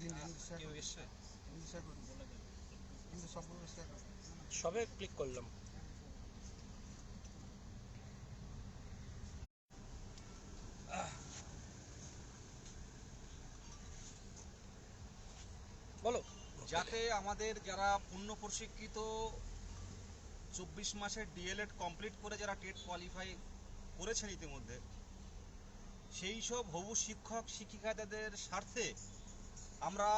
দিন। সবে ক্লিক করলাম। বলো। যাতে আমাদের যারা পূর্ণ প্রশিক্ষিত চব্বিশ মাসের ডিএলএড কমপ্লিট করে যারা টেট কোয়ালিফাই করেছেন ইতিমধ্যে সেই সব হবু শিক্ষক শিক্ষিকাদের স্বার্থে আমরা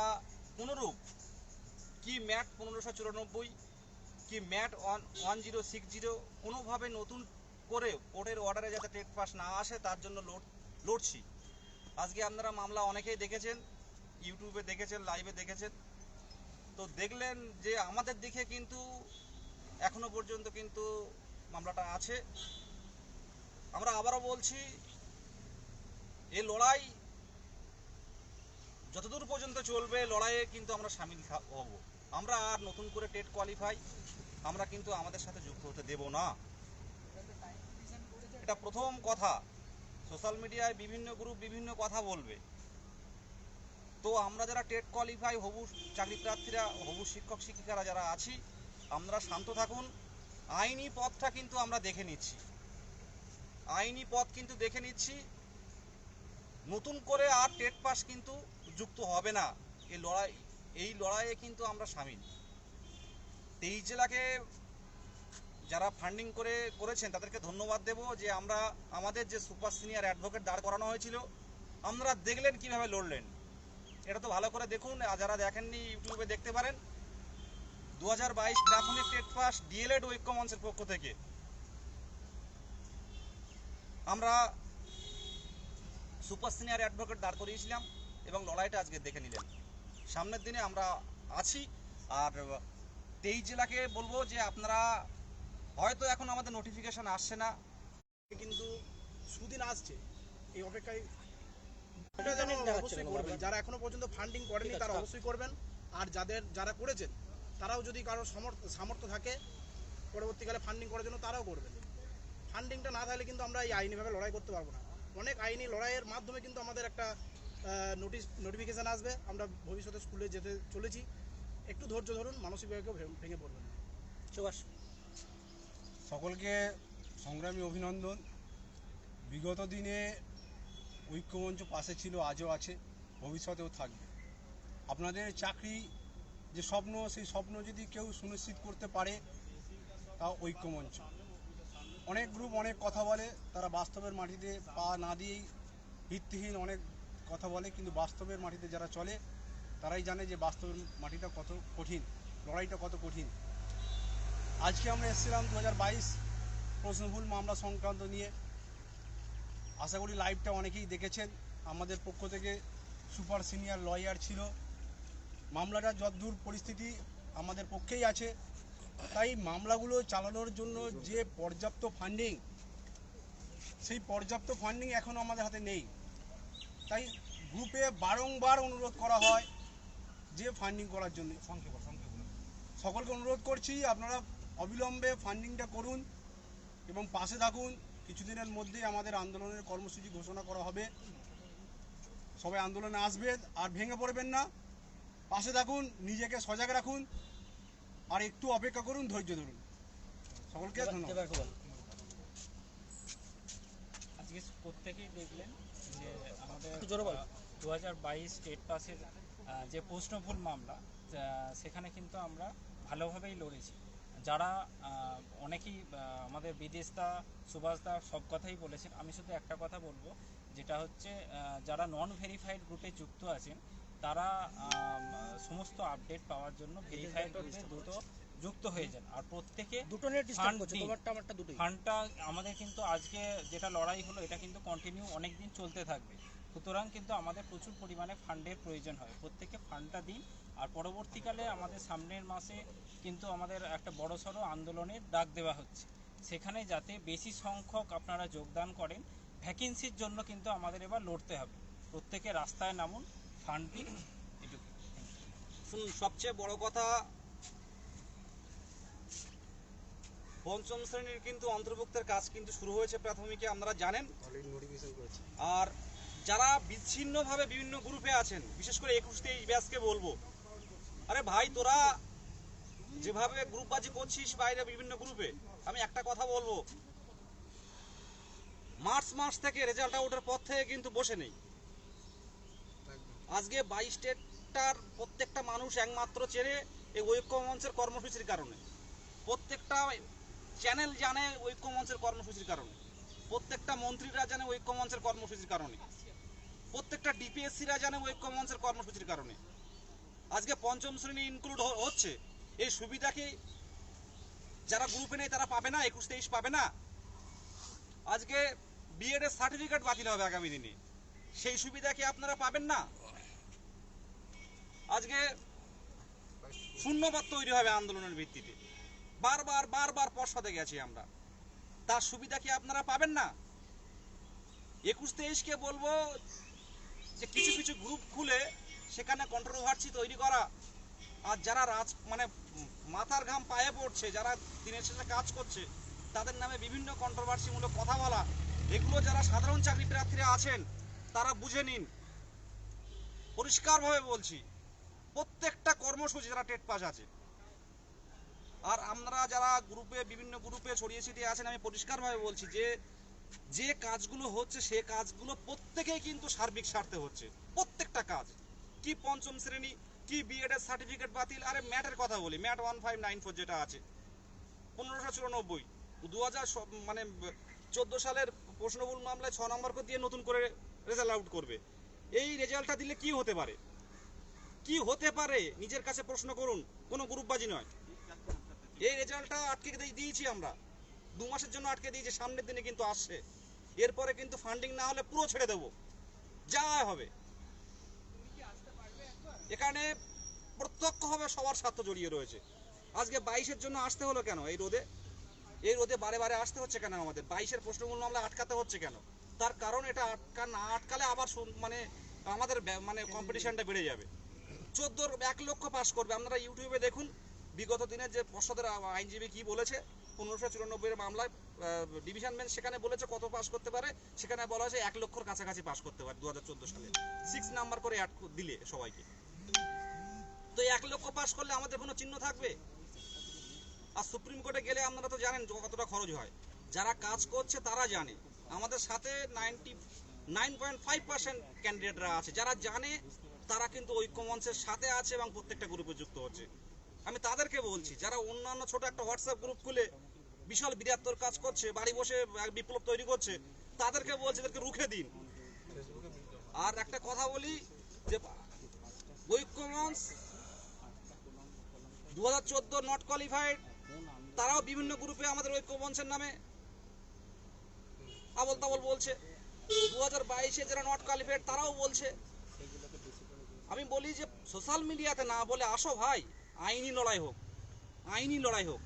কোনোরূপ কি ম্যাট পনেরোশো চুরানব্বই, কি mat one one zero six zero কোনোভাবে নতুন করে কোর্টের অর্ডারে যাতে টেট পাস না আসে, তার জন্য লড় লড়ছি। আজকে আপনারা মামলা অনেকেই দেখেছেন, ইউটিউবে দেখেছেন লাইভে দেখেছেন। তো দেখলেন যে আমাদের দিকে কিন্তু এখনও পর্যন্ত কিন্তু মামলাটা আছে। আমরা আবারও বলছি, এ লড়াই যতদূর পর্যন্ত চলবে লড়াইয়ে কিন্তু আমরা সামিল হব। আমরা আর নতুন করে টেট কোয়ালিফাই, আমরা কিন্তু আমাদের সাথে যুক্ত হতে দেব না। এটা প্রথম কথা। সোশ্যাল মিডিয়ায় বিভিন্ন গ্রুপ বিভিন্ন কথা বলবে। তো আমরা যারা টেট কোয়ালিফাই হবু চাকরি প্রার্থীরা হবু শিক্ষক শিক্ষিকারা যারা আছি, আমরা শান্ত থাকুন। আইনি পথটা কিন্তু আমরা দেখে নিচ্ছি। আইনি পথ কিন্তু দেখে নিচ্ছি। নতুন করে আর টেট পাস কিন্তু যুক্ত হবে না। এই লড়াই, এই লড়াইয়ে কিন্তু আমরা সামিল। তেইশ জেলাকে যারা ফান্ডিং করে করেছেন, তাদেরকে ধন্যবাদ দেব যে আমরা আমাদের যে সুপার সিনিয়র অ্যাডভোকেট দাঁড় করানো হয়েছিল আমরা দেখলেন কীভাবে লড়লেন। এটা তো ভালো করে দেখুন যারা দেখেননি ইউটিউবে দেখতে পারেন। দু হাজার বাইশ প্রাথমিক টেট পাস ডিএলএড ঐক্য মঞ্চের পক্ষ থেকে। আমরা সুপার সিনিয়র অ্যাডভোকেট দাঁড় করিয়েছিলাম। এবং লড়াইটা আজকে দেখে নিলেন। সামনের দিনে আমরা আছি আর তেইশ জেলাকে বলব যে আপনারা হয়তো এখন আমাদের নোটিফিকেশন আসছে না কিন্তু সুদিন আসছে। এই অপেক্ষায় অবশ্যই করবেন। যারা এখনও পর্যন্ত ফান্ডিং করেনি তারা অবশ্যই করবেন। আর যাদের যারা করেছেন তারাও যদি কারও সমর্থ সামর্থ্য থাকে পরবর্তীকালে ফান্ডিং করার জন্য তারাও করবেন। ফান্ডিংটা না থাকলে কিন্তু আমরা এই আইনিভাবে লড়াই করতে পারব না। অনেক আইনি লড়াইয়ের মাধ্যমে কিন্তু আমাদের একটা নোটিশ নোটিফিকেশান আসবে। আমরা ভবিষ্যতে স্কুলে যেতে চলেছি। একটু ধৈর্য ধরুন মানসিকভাবে কেউ ভে- ভেঙে পড়বেন সুভাষ সকলকে সংগ্রামী অভিনন্দন। বিগত দিনে ঐক্যমঞ্চ পাশে ছিল আজও আছে ভবিষ্যতেও থাকবে। আপনাদের চাকরি যে স্বপ্ন সেই স্বপ্ন যদি কেউ সুনিশ্চিত করতে পারে তা ঐক্যমঞ্চ। অনেক গ্রুপ অনেক কথা বলে তারা বাস্তবের মাটিতে পা না দিয়েই ভিত্তিহীন অনেক কথা বলে, কিন্তু বাস্তবের মাটিতে যারা চলে, তারাই জানে যে বাস্তবের মাটিটা কত কঠিন, লড়াইটা কত কঠিন। আজকে আমরা এসেছিলাম দু হাজার বাইশ প্রশ্নভুল মামলা সংক্রান্ত নিয়ে। আশা করি লাইভটা অনেকেই দেখেছেন। আমাদের পক্ষ থেকে সুপার সিনিয়র লয়ার ছিল। মামলাটা যদ্দূর পরিস্থিতি আমাদের পক্ষেই আছে। তাই মামলাগুলো চালানোর জন্য যে পর্যাপ্ত ফান্ডিং সেই পর্যাপ্ত ফান্ডিং এখনও আমাদের হাতে নেই। তাই গ্রুপে বারংবার অনুরোধ করা হয় যে ফান্ডিং করার জন্য। সকলকে অনুরোধ করছি আপনারা অবিলম্বে ফান্ডিংটা করুন এবং পাশে থাকুন। কিছুদিনের মধ্যেই আমাদের আন্দোলনের কর্মসূচি ঘোষণা করা হবে। সবাই আন্দোলনে আসবেন আর ভেঙে পড়বেন না। পাশে থাকুন নিজেকে সজাগ রাখুন আর একটু অপেক্ষা করুন ধৈর্য ধরুন। সকলকে ধন্যবাদ। আজকে প্রত্যেকেই দেখলেন যে আমাদের। দু হাজার বাইশ স্টেট পাসের যে প্রশ্নভুল মামলা সেখানে কিন্তু আমরা ভালোভাবেই লড়েছি যারা অনেকেই আমাদের বিদেশদা সুভাষদা সব কথাই বলেছেন আমি শুধু একটা কথা বলব যেটা হচ্ছে যারা নন ভেরিফাইড গ্রুপে যুক্ত আছেন তারা সমস্ত আপডেট পাওয়ার জন্য ভেরিফাইড গ্রুপে দ্রুত যুক্ত হয়ে যান আর প্রত্যেকে দুটো নেট ডিস্টার্ব করছে তোমারটা আমারটা দুটোই। ফান্ডটা আমাদের কিন্তু আজকে যেটা লড়াই হলো এটা কিন্তু কন্টিনিউ অনেক দিন চলতে থাকবে। সুতরাং কিন্তু আমাদের প্রচুর পরিমাণে ফান্ডের প্রয়োজন হয়। প্রত্যেকে ফান্ডটা দিন। আর পরবর্তীকালে আমাদের সামনের মাসে কিন্তু আমাদের একটা বড় বড়সড় আন্দোলনের ডাক দেওয়া হচ্ছে। সেখানে যাতে বেশি সংখ্যক আপনারা যোগদান করেন ভ্যাকেন্সির জন্য কিন্তু আমাদের এবার লড়তে হবে। প্রত্যেকে রাস্তায় নামুন ফান্ড দিন এটুকু শুনুন সবচেয়ে বড় কথা পঞ্চম শ্রেণির কিন্তু অন্তর্ভুক্তের কাজ কিন্তু শুরু হয়েছে প্রাথমিকে আপনারা জানেন। আর যারা বিচ্ছিন্নভাবে বিভিন্ন গ্রুপে আছেন বিশেষ করে একুশ তেইশ ব্যাসকে বলব আরে ভাই তোরা যেভাবে গ্রুপবাজি করছিস বাইরে বিভিন্ন গ্রুপে আমি একটা কথা বলব। মার্চ মাস থেকে রেজাল্ট আউটের পর থেকে কিন্তু বসে নেই। আজকে বাইশ স্টেটটার প্রত্যেকটা মানুষ একমাত্র চেনে এই ঐক্য মঞ্চের কর্মসূচির কারণে। প্রত্যেকটা চ্যানেল জানে ঐক্যমঞ্চের কর্মসূচির কারণে। প্রত্যেকটা মন্ত্রীরা জানে ঐক্যমঞ্চের কর্মসূচির কারণে। প্রত্যেকটা ডিপিএসসিরা জানে ঐক্য মঞ্চের কর্মসূচির কারণে। আজকে পঞ্চম শ্রেণি ইনক্লুড হচ্ছে। এই সুবিধা কি যারা গ্রুপে নেই তারা পাবে না? একুশ, তেইশ পাবে না? আজকে বিএড এর সার্টিফিকেট বাতিল হবে আগামী দিনে। সেই সুবিধা কি আপনারা পাবেন না? আজকে শূন্যবাদ তৈরি হবে আন্দোলনের ভিত্তিতে। বারবার বারবার পর্ষদে গেছি আমরা। তার সুবিধা কি আপনারা পাবেন না? একুশ তেইশকে বলব যে কিছু কিছু গ্রুপ খুলে সেখানে কন্ট্রোভার্সি তৈরি করা। আর যারা রাজ মানে মাথার ঘাম পায়ে পড়ছে, যারা দিনের শেষে কাজ করছে, তাদের নামে বিভিন্ন কন্ট্রোভার্সিমূলক কথা বলা। এগুলো যারা সাধারণ চাকরি প্রার্থীরা আছেন, তারা বুঝে নিন। পরিষ্কারভাবে বলছি, প্রত্যেকটা কর্মসূচি যারা টেট পাস আছে আর আমরা যারা গ্রুপে বিভিন্ন গ্রুপে ছড়িয়ে ছিটিয়ে আছেন, আমি পরিষ্কারভাবে বলছি যে যে কাজগুলো হচ্ছে, সে কাজগুলো প্রত্যেকেই কিন্তু সার্বিক স্বার্থে হচ্ছে। প্রত্যেকটা কাজ। কি পঞ্চম শ্রেণি, কি বিএড এর সার্টিফিকেট বাতিল, আরে ম্যাটের কথা বলি, mat one five nine four যেটা আছে, পনেরোশো চুরানব্বই। দু হাজার মানে চোদ্দ সালের প্রশ্নবুল মামলায় ছ নম্বর দিয়ে নতুন করে রেজাল্ট আউট করবে। এই রেজাল্টটা দিলে কি হতে পারে? কি হতে পারে? নিজের কাছে প্রশ্ন করুন, কোনো গ্রুপবাজি নয়। এই রেজাল্টটা আটকে দিয়ে- দিয়েছি আমরা। দু মাসের জন্য আটকে দিয়েছি, সামনের দিনে কিন্তু আসছে। এরপরে কিন্তু ফান্ডিং না হলে পুরো ছেড়ে দেবো। যা হবে। এখানে প্রত্যক্ষভাবে সবার স্বার্থ জড়িয়ে রয়েছে। আজকে বাইশের জন্য আসতে হলো কেন এই রোদে? এই রোদে বারে বারে আসতে হচ্ছে কেন আমাদের? বাইশের প্রশ্নমূল মামলা আটকাতে হচ্ছে কেন? তার কারণ এটা আটকা না আটকালে আবার মানে আমাদের মানে কম্পিটিশনটা বেড়ে যাবে। চোদ্দোর এক লক্ষ পাস করবে। আপনারা ইউটিউবে দেখুন বিগত দিনে যে পর্ষদের আইনজীবী কি বলেছে, পনেরোশো চুরানব্বই মামলায় ডিভিশন বেঞ্চ সেখানে বলেছে কত পাস করতে পারে, সেখানে বলা হয়েছে এক লক্ষর কাছাকাছি পাস করতে পারে দু হাজার চোদ্দ সালে। সিক্স নাম্বার করে অ্যাড দিলে সবাইকে। তো এক লক্ষ পাস করলে আমাদের কোনো চিহ্ন থাকবে? আর সুপ্রিম কোর্টে গেলে আপনারা তো জানেন কতটা খরচ হয়। যারা কাজ করছে তারা জানে। আমাদের সাথে ninety, nine point five percent ক্যান্ডিডেটরা আছে। যারা জানে, তারা কিন্তু ঐক্য মঞ্চের সাথে আছে এবং প্রত্যেকটা গ্রুপে যুক্ত হচ্ছে। আমি তাদেরকে বলছি, যারা অন্যান্য ছোট একটা হোয়াটসঅ্যাপ গ্রুপ খুলে বিশাল বৃহত্তর কাজ করছে, বাড়ি বসে বিপ্লব তৈরি করছে, তাদেরকে বলছি এদেরকে রুখে দিন। আর একটা কথা বলি যে ঐক্য মঞ্চ দু হাজার চোদ্দ নট কোয়ালিফাইড তারাও বিভিন্ন গ্রুপে আমাদের ঐক্য মঞ্চের নামে আবল তাবল বলছে। দু হাজার বাইশে যারা নট কোয়ালিফাইড তারাও বলছে। আমি বলি যে সোশ্যাল মিডিয়াতে না বলে আসো ভাই। আইনি লড়াই হোক আইনি লড়াই হোক।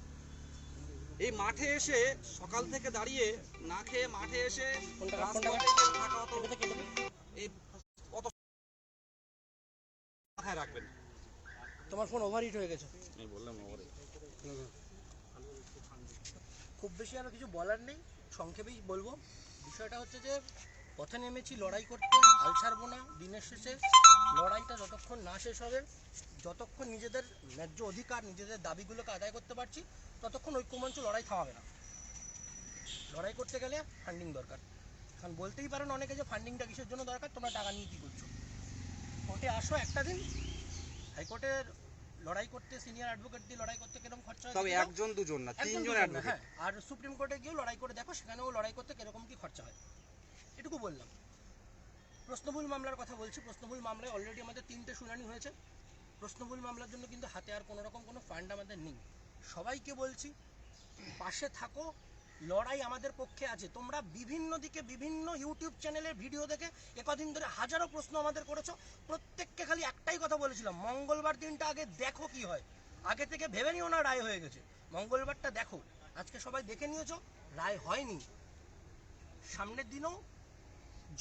এই মাঠে এসে সকাল থেকে দাঁড়িয়ে না খেয়ে মাঠে এসে মাথায় রাখবেন। তোমার ফোন ওভারহিট হয়ে গেছে। আমি বললাম ওরে খুব বেশি আর কিছু বলার নেই। সংক্ষেপেই বলব। বিষয়টা হচ্ছে যে পথে নেমেছি লড়াই করতে হাল ছাড়বো না দিনের শেষে। লড়াইটা যতক্ষণ না শেষ হবে যতক্ষণ নিজেদের ন্যায্য অধিকার নিজেদের দাবিগুলোকে আদায় করতে পারছি ততক্ষণ ঐক্যমঞ্চ লড়াই থামাবে না। লড়াই করতে গেলে ফান্ডিং দরকার। এখন বলতেই পারেন অনেকে যে ফান্ডিংটা কিসের জন্য দরকার? তোমরা টাকা নিয়ে কী করছ? কোর্টে আসো একটা দিন হাইকোর্টের লড়াই করতে সিনিয়র অ্যাডভোকেট দিয়ে লড়াই করতে কীরকম খরচা হয় তবে একজন দুজন না তিনজন অ্যাডভোকেট হ্যাঁ আর সুপ্রিম কোর্টে গিয়েও লড়াই করে দেখো সেখানেও লড়াই করতে কীরকম কি খরচা হয়। এটুকু বললাম। প্রশ্নভুল মামলার কথা বলছি। প্রশ্নভুল মামলায় অলরেডি আমাদের তিনটে শুনানি হয়েছে। প্রশ্নভুল মামলার জন্য কিন্তু হাতে আর কোনো রকম কোনো ফান্ড আমাদের নেই। সবাইকে বলছি, পাশে থাকো, লড়াই আমাদের পক্ষে আছে। তোমরা বিভিন্ন দিকে বিভিন্ন ইউটিউব চ্যানেলের ভিডিও দেখে একদিন ধরে হাজারো প্রশ্ন আমাদের করেছ। প্রত্যেককে খালি একটাই কথা বলেছিলাম, মঙ্গলবার দিনটা আগে দেখো কি হয়। আগে থেকে ভেবে নিও না রায় হয়ে গেছে। মঙ্গলবারটা দেখো। আজকে সবাই দেখে নিয়েছো, রায় হয়নি। সামনের দিনও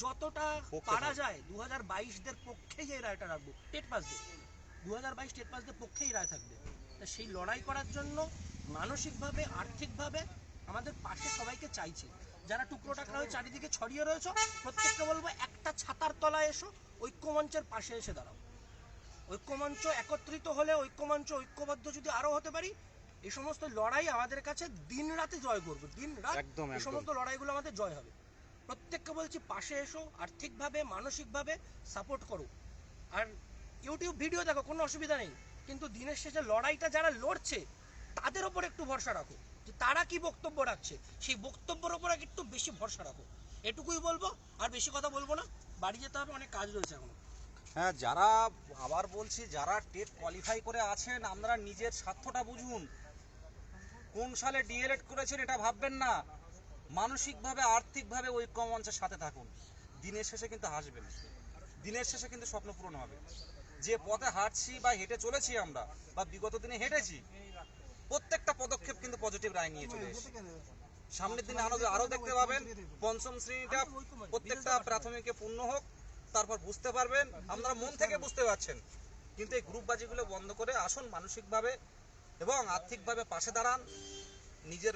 যতটা পারা যায় দু হাজার বাইশদের পক্ষেই এই রায়টা রাখব। টেট পাসদের দু হাজার বাইশ টেট পাসদের পক্ষেই রায় থাকবে। তা সেই লড়াই করার জন্য মানসিকভাবে আর্থিকভাবে আমাদের পাশে সবাইকে চাইছে। যারা টুকরো টাকরা হয়ে চারিদিকে ছড়িয়ে রয়েছে প্রত্যেককে বলব একটা ছাতার তলায় এসো ঐক্যমঞ্চের পাশে এসে দাঁড়াও। ঐক্যমঞ্চ একত্রিত হলে ঐক্যমঞ্চ ঐক্যবদ্ধ যদি আরও হতে পারি এই সমস্ত লড়াই আমাদের কাছে দিন রাতে জয় করবে। দিন রাত এই সমস্ত লড়াইগুলো আমাদের জয় হবে। প্রত্যেককে বলছি পাশে এসো, আর্থিকভাবে, মানসিকভাবে সাপোর্ট করো। আর ইউটিউব ভিডিও দেখো, কোনো অসুবিধা নেই। কিন্তু দিনের শেষে লড়াইটা যারা লড়ছে, তাদের ওপর একটু ভরসা রাখো। যে তারা কি বক্তব্য রাখছে, সেই বক্তব্যের ওপর একটু বেশি ভরসা রাখো। এটুকুই বলব, আর বেশি কথা বলব না। বাড়ি যেতে হবে, অনেক কাজ রয়েছে এখন। হ্যাঁ যারা আবার বলছি, যারা টেট কোয়ালিফাই করে আছেন, আপনারা নিজের স্বার্থটা বুঝুন। কোন সালে ডিএলএড করেছেন, এটা ভাববেন না। মানসিকভাবে, আর্থিকভাবে ঐক্যমঞ্চের সাথে থাকুন। দিনের শেষে কিন্তু হাসবেন দিনের শেষে কিন্তু স্বপ্ন পূরণ হবে। যে পথে হাঁটছি বা হেঁটে চলেছি আমরা, বা বিগত দিনে হেঁটেছি, প্রত্যেকটা পদক্ষেপ কিন্তু পজিটিভ রায় নিয়ে চলে এসেছি। সামনের দিনে আরও আরও দেখতে পাবেন, পঞ্চম শ্রেণীটা প্রত্যেকটা প্রাথমিকে পূর্ণ হোক, তারপর বুঝতে পারবেন, আপনারা মন থেকে বুঝতে পারছেন। কিন্তু এই গ্রুপবাজিগুলো বন্ধ করে আসুন মানসিকভাবে এবং আর্থিকভাবে পাশে দাঁড়ান। নিজের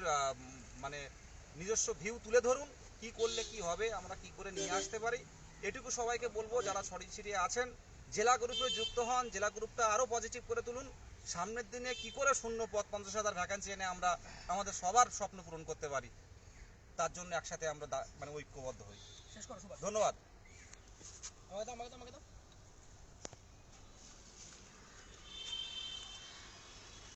মানে নিজস্ব ভিউ তুলে ধরুন কি করলে কি হবে আমরা কি করে নিয়ে আসতে পারি। এটুকু সবাইকে বলব যারা ছড়িয়ে ছিটিয়ে আছেন জেলা গ্রুপে যুক্ত হন জেলা গ্রুপটা আরও পজিটিভ করে তুলুন। সামনের দিনে কি করে শূন্য পদ পঞ্চাশ হাজার ভ্যাকান্সি এনে আমরা আমাদের সবার স্বপ্ন পূরণ করতে পারি তার জন্য একসাথে আমরা মানে ঐক্যবদ্ধ হই। শেষ করো সুভাষ। ধন্যবাদ।